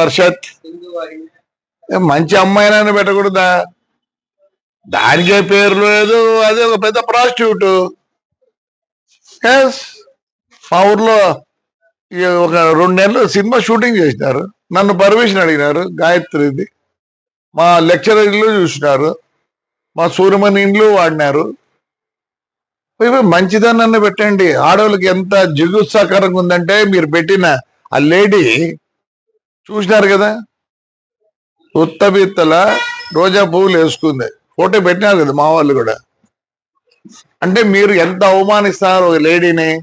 వర్షత్. ఏ మంచి అమ్మాయినని పెట్టకూడదా? దానికే పేరు లేదు అది ఒక పెద్ద ప్రాస్టిట్యూట్ మా ఊర్లో ఒక రెండు నెలలు సినిమా షూటింగ్ చేసినారు. నన్ను పర్మిషన్ అడిగినారు గాయత్రిది. మా లెక్చరర్ ఇల్లు చూసినారు. మా సూర్యమణి ఇండ్లు వాడినారు. ఇవి మంచిదన్న పెట్టండి. ఆడవాళ్ళకి ఎంత జిగుత్సాకరంగా ఉందంటే మీరు పెట్టిన ఆ లేడీ చూసినారు కదా? ఉత్తబిత్తల రోజా పువ్వులు వేసుకుంది. ఫోటో పెట్టినారు కదా మా వాళ్ళు కూడా. అంటే మీరు ఎంత అవమానిస్తారు ఒక లేడీని?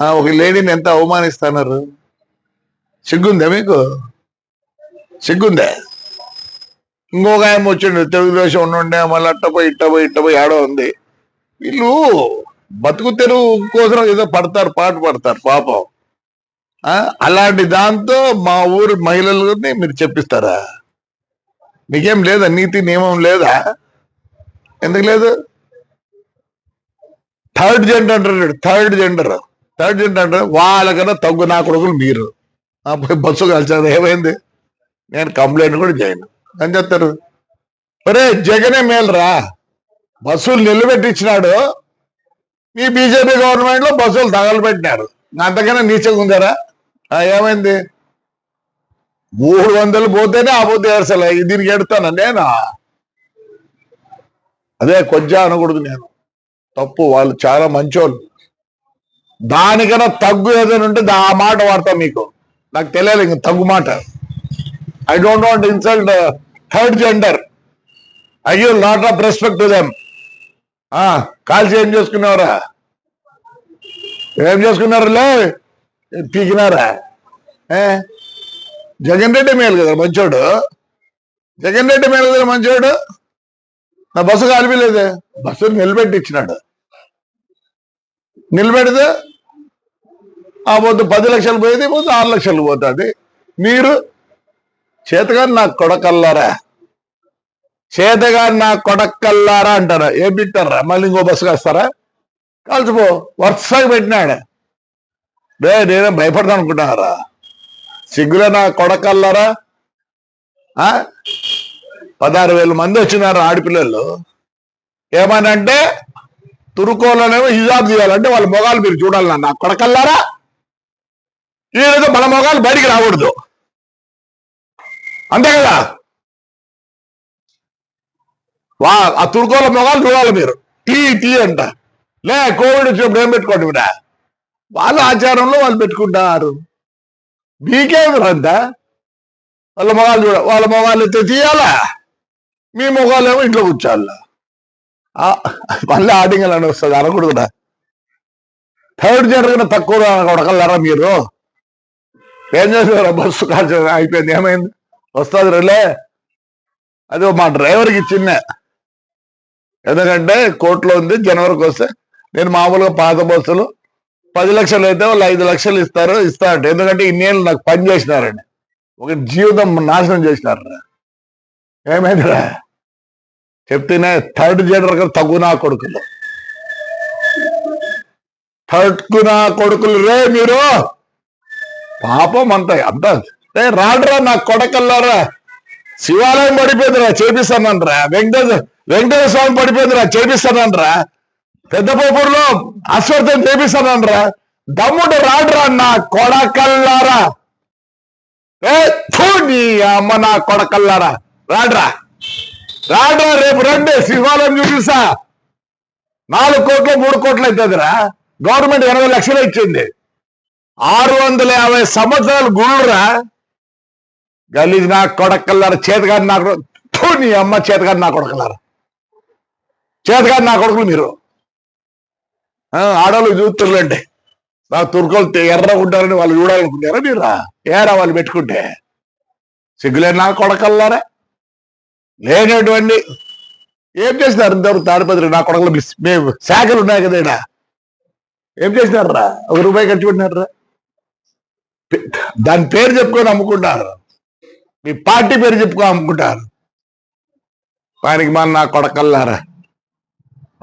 ఒక లేడీని ఎంత అవమానిస్తున్నారు? సిగ్గుందా మీకు? సిగ్గుందా? ఇంకొక ఆయన వచ్చిండు తెలుగుదేశం ఉండే మళ్ళీ అట్టపోయి ఇట్టపోయి ఇట్టపోయి ఆడో ఉంది. వీళ్ళు బతుకు తెరువు కోసం ఏదో పడతారు పాట పడతారు పాపం. అలాంటి దాంతో మా ఊరు మహిళలని మీరు చెప్పిస్తారా? మీకేం లేదా? నీతి నియమం లేదా? ఎందుకు లేదు? థర్డ్ జెండర్ అంటారు థర్డ్ జెండర్ థర్డ్ జెండర్ అంటారు వాళ్ళకన్నా తగ్గు నా కొడుకులు మీరు. పోయి బస్సు కలిసారు ఏమైంది? నేను కంప్లైంట్ కూడా చేయను. అని చెప్తారు ఒరే జగనే మేలురా? బస్సులు నిలబెట్టించినాడు. మీ బీజేపీ గవర్నమెంట్లో బస్సులు తగలబెట్టినారు. అంతకన్నా నీచంగా ఉందారా? ఏమైంది? మూడు వందలు పోతేనే ఆ పోతే అసలు దీనికి ఎడతాను నేనా? అదే కొంచెం అనకూడదు నేను. తప్పు వాళ్ళు చాలా మంచోళ్ళు. దానికన్నా తగ్గు ఏదైనా ఉంటే ఆ మాట వాడతా మీకు. నాకు తెలియదు ఇంక తగ్గు మాట. I don't want insult third gender I you lot of respect to them కాల్చి ఏం చేసుకున్నారా ఏం చేసుకున్నారులే? పీకినారా? ఏ? జగన్ రెడ్డి మేలు కదా మంచోడు? జగన్ రెడ్డి మేలు కదా మంచోడు? నా బస్సు కాలిపోలేదే. బస్సు నిలబెట్టి ఇచ్చినాడు నిలబెడితే ఆ పొద్దు పది లక్షలు పోయేది పొద్దు ఆరు లక్షలు పోతుంది. మీరు చేతగారు నా కొడకల్లారా? చేతగారు నా కొడకల్లారా అంటారా. ఏం పెట్టారా మళ్ళీ ఇంకో బస్సు కాస్తారా? కలిసిపో వరుసగా పెట్టినాడు. రే నేనే భయపడతాను అనుకుంటున్నారా? సిగ్గులే నా కొడకల్లారా? ఆ? పదహారు వేల మంది వచ్చినారు ఆడపిల్లలు. ఏమనంటే తురుకోలోనేమో హిజాబ్ తీయాలంటే వాళ్ళ మొగాలు మీరు చూడాలి నా కొడకల్లారా? ఈరోజు మన మొగాలు బయటికి రాకూడదు. అంతే కదా? వా ఆ తురుకోల మొగాలు చూడాలి మీరు. టీ టీ అంట. లే కోవిడ్ వచ్చినప్పుడు ఏం పెట్టుకోండి మీరు వాళ్ళ ఆచారంలో వాళ్ళు పెట్టుకుంటారు. మీకే రందా వాళ్ళ మొగాలు చూడ వాళ్ళ మొగాలు అయితే తీయాలా. మీ మొగాలు ఏమో ఇంట్లో కూర్చోాలా మళ్ళీ ఆడింగలని అని వస్తుంది అనకూడదురా. థర్డ్ జనరేషన్ తక్కువ కొడకల్లారా మీరు? ఏం చేసారా బస్సు కాల్చ అయిపోయింది ఏమైంది? వస్తుంది రేలే. అది మా డ్రైవర్కి ఇచ్చిన. ఎందుకంటే కోర్టులో ఉంది జనవరికి వస్తే. నేను మామూలుగా పాత బస్సులు పది లక్షలు అయితే వాళ్ళు ఐదు లక్షలు ఇస్తారు ఇస్తారంట ఎందుకంటే ఇన్నేళ్ళు నాకు పని చేసినారండి. ఒక జీవితం నాశనం చేసినారు. ఏమైందిరా? చెప్తేనే థర్డ్ జనరల్గా తగ్గు నా కొడుకులు. థర్డ్ నా కొడుకులు రే మీరు! పాపం అంత అంత. రే రాడ్రా నా కొడకల్లారా. శివాలయం పడిపోయిందిరా చేపిస్తానంట్రా వెంకటేశ్వర వెంకటేశ్వర స్వామి పడిపోయిందిరా చేపిస్తానంట్రా పెద్ద పోపూరులో అశ్వర్థం చేపిస్తానంట్రా దమ్ముడు రాడ్రా నా కొడకల్లారా. ఏ నీ అమ్మ నా కొడకల్లారా. రాడ్రా. రాడ్రా రేపు రండి శివాలయం చూపిస్తా. నాలుగు కోట్లు మూడు కోట్లు అవుతుందిరా. గవర్నమెంట్ ఎనభై లక్షలు ఇచ్చింది. ఆరు వందల యాభై సంవత్సరాలు గుళ్ళురా. గలీజ్ నా కొడకల్లారా చేతగాని నా నీ అమ్మ చేతగాని నా కొడకల్లారా. చేతగాని నా కొడుకులు మీరు. ఆడవాళ్ళు చూస్తుర్లేండి నా తుర్కోలు ఎర్రగా ఉంటారని వాళ్ళు చూడాలనుకుంటారా మీరు? ఏరా వాళ్ళు పెట్టుకుంటే? సిగ్గులేని నా కొడకల్లారా? లేనటువంటి ఏం చేసినారు ఇంతవరకు తాడిపత్రి నా కొడకలు మిస్- మేము శాఖలు ఉన్నాయి కదా. ఏం చేసినారా ఒక రూపాయి ఖర్చు పెట్టినారా దాని పేరు చెప్పుకొని అమ్ముకుంటారు. మీ పార్టీ పేరు చెప్పుకొని అమ్ముకుంటారు. వానికి మన నా కొడకల్లారా?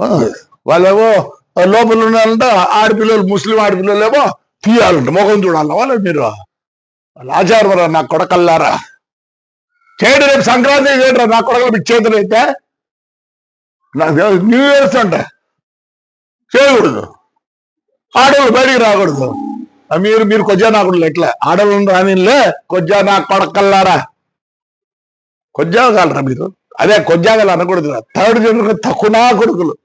ఆ, వాళ్ళేమో లోపల ఉన్నారంట ఆడపిల్లలు ముస్లిం ఆడపిల్లలు ఏమో తీయాలంట ముఖం చూడాలి వాళ్ళు మీరు? వాళ్ళు ఆచారమరా నా కొడకల్లారా? చేయడం రేపు సంక్రాంతి చేయడరా నా కొడకలు మీకు చేతులు అయితే నాకు న్యూ ఇయర్స్ అంట. చేయకూడదు. ఆడవాళ్ళు బయటికి రాకూడదు. మీరు మీరు కొజ్జా నాకుడు ఎట్లా? ఆడవాళ్ళు రానిలే కొజ్జా నా కొడకల్లారా? కొజ్జాగాలరా మీరు. అదే కొద్దిగా అనకూడదు థర్డ్ జనరేషన్ తక్కువ కొడుకులు.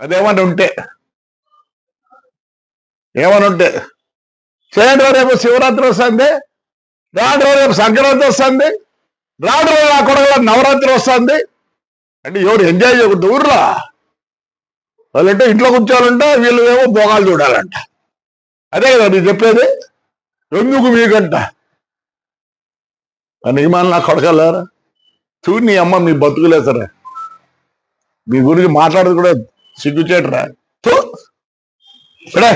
అదేమంటే ఉంటే. ఏమనుంటే చేయడం రేపు శివరాత్రి వస్తుంది రాడు రేపు సంక్రాంతి వస్తుంది రాడు రా నా నవరాత్రి వస్తుంది. అంటే ఎవరు ఎంజాయ్ చేయకూడదు ఊర్రా వాళ్ళంటే ఇంట్లో కూర్చోవాలంటే వీళ్ళు ఏమో భోగాలు చూడాలంట. అదే కదా మీరు చెప్పేది? ఎందుకు మీకంట? అని నాకు నా కొడకల్లారా చూడు నీ అమ్మ మీ బతుకులే సరే. మీ గురించి మాట్లాడదు కూడా సిగ్గుచేటరా? తూ ఇక్కడే